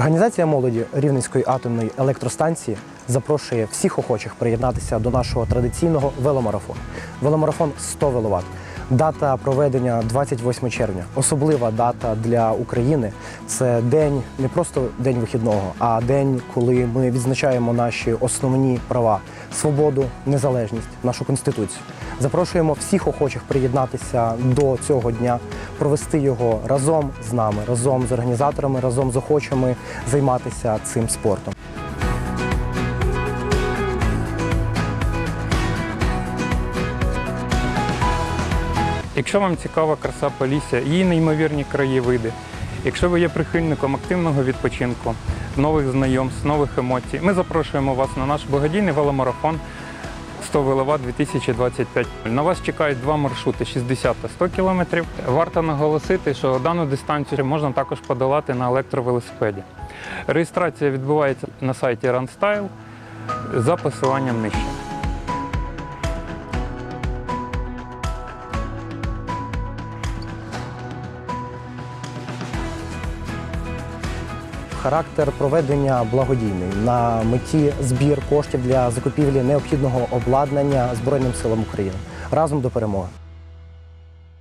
Організація молоді Рівненської атомної електростанції запрошує всіх охочих приєднатися до нашого традиційного веломарафону. Веломарафон 100 веловат. Дата проведення 28 червня. Особлива дата для України. Це день не просто день вихідного, а день, коли ми відзначаємо наші основні права: свободу, незалежність, нашу конституцію. Запрошуємо всіх охочих приєднатися до цього дня, провести його разом з нами, разом з організаторами, разом з охочими займатися цим спортом. Якщо вам цікава краса Полісся, її неймовірні краєвиди, якщо ви є прихильником активного відпочинку, нових знайомств, нових емоцій, ми запрошуємо вас на наш благодійний веломарафон 100 вилова 2025. На вас чекають два маршрути 60 та 100 кілометрів. Варто наголосити, що дану дистанцію можна також подолати на електровелосипеді. Реєстрація відбувається на сайті RunStyle за посиланням нижче. Характер проведення благодійний на меті збір коштів для закупівлі необхідного обладнання Збройним силам України разом до перемоги.